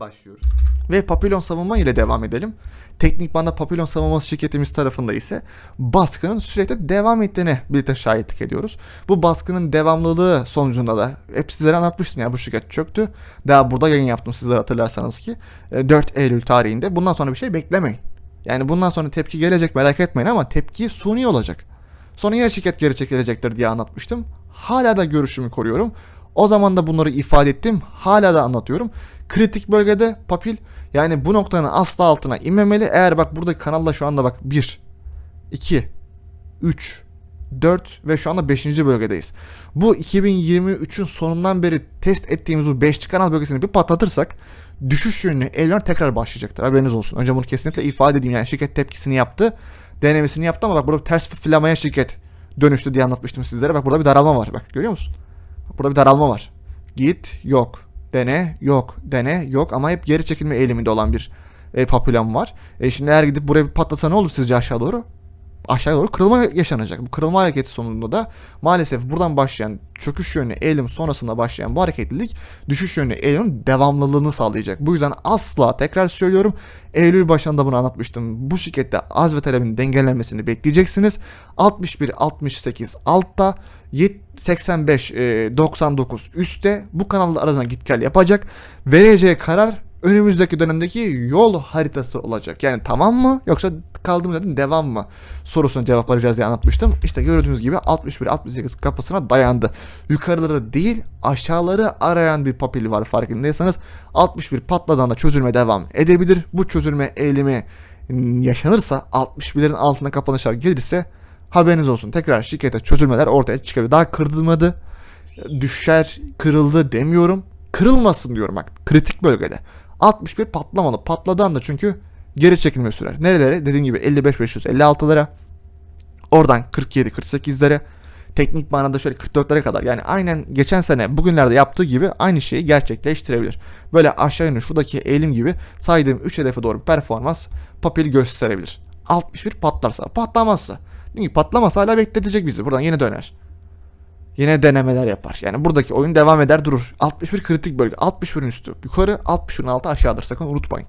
başlıyoruz. Ve Papillon savunma ile devam edelim. Teknik banda Papillon savunması şirketimiz tarafında ise baskının sürekli devam ettiğine birlikte şahitlik ediyoruz. Bu baskının devamlılığı sonucunda da hep sizlere anlatmıştım ya bu şirket çöktü. Daha burada yayın yaptım sizlere hatırlarsanız ki e, 4 Eylül tarihinde. Bundan sonra bir şey beklemeyin. Yani bundan sonra tepki gelecek merak etmeyin ama tepki suni olacak. Sonra yine şirket geri çekilecektir diye anlatmıştım. Hala da görüşümü koruyorum. O zaman da bunları ifade ettim. Hala da anlatıyorum. Kritik bölgede papil yani bu noktanın asla altına inmemeli. Eğer bak burada kanalda şu anda bak 1, 2, 3, 4 ve şu anda 5. bölgedeyiz. Bu 2023'ün sonundan beri test ettiğimiz bu 5. kanal bölgesini bir patlatırsak düşüş yönlü evler tekrar başlayacaktır. Haberiniz olsun. Önce bunu kesinlikle ifade edeyim. Yani şirket tepkisini yaptı. Denemesini yaptı ama bak burada ters fırlamaya şirket dönüştü diye anlatmıştım sizlere. Bak burada bir daralma var. Bak görüyor musun? Burada bir daralma var. Git yok. Dene yok. Dene yok ama hep geri çekilme eğiliminde olan bir e, papilon var. E, şimdi eğer gidip buraya bir patlasa ne olur sizce aşağı doğru? Aşağı doğru kırılma yaşanacak. Bu kırılma hareketi sonunda da maalesef buradan başlayan çöküş yönlü eğilim sonrasında başlayan bu hareketlilik düşüş yönlü eğilimin devamlılığını sağlayacak. Bu yüzden asla tekrar söylüyorum Eylül başında bunu anlatmıştım. Bu şirkette az ve talebin dengelenmesini bekleyeceksiniz. 61-68 altta 85-99 üstte bu kanalda arasında git gel yapacak. Vereceği karar önümüzdeki dönemdeki yol haritası olacak. Yani tamam mı yoksa kaldığımız yerden devam mı sorusuna cevap arayacağız diye anlatmıştım. İşte gördüğünüz gibi 61-68 kapısına dayandı. Yukarıları değil aşağıları arayan bir papili var farkındaysanız 61 patladığında çözülme devam edebilir. Bu çözülme eğilimi yaşanırsa 61'in altına kapanışlar gelirse haberiniz olsun. Tekrar şirkete çözülmeler ortaya çıkabilir. Daha kırılmadı. Düşer, kırıldı demiyorum. Kırılmasın diyorum bak. Kritik bölgede. 61 patlamalı. Patladığı anda çünkü geri çekilme sürer. Nerelere? Dediğim gibi 55-556'lara. Oradan 47-48'lere. Teknik manada şöyle 44'lere kadar. Yani aynen geçen sene bugünlerde yaptığı gibi aynı şeyi gerçekleştirebilir. Böyle aşağı yönlü şuradaki eğilim gibi saydığım 3 hedefe doğru performans papil gösterebilir. 61 patlarsa, patlamazsa. Çünkü patlamasa hala bekletecek bizi. Buradan yine döner. Yine denemeler yapar. Yani buradaki oyun devam eder durur. 61 kritik bölge. 61'in üstü yukarı, 61'in altı aşağıdır. Sakın unutmayın.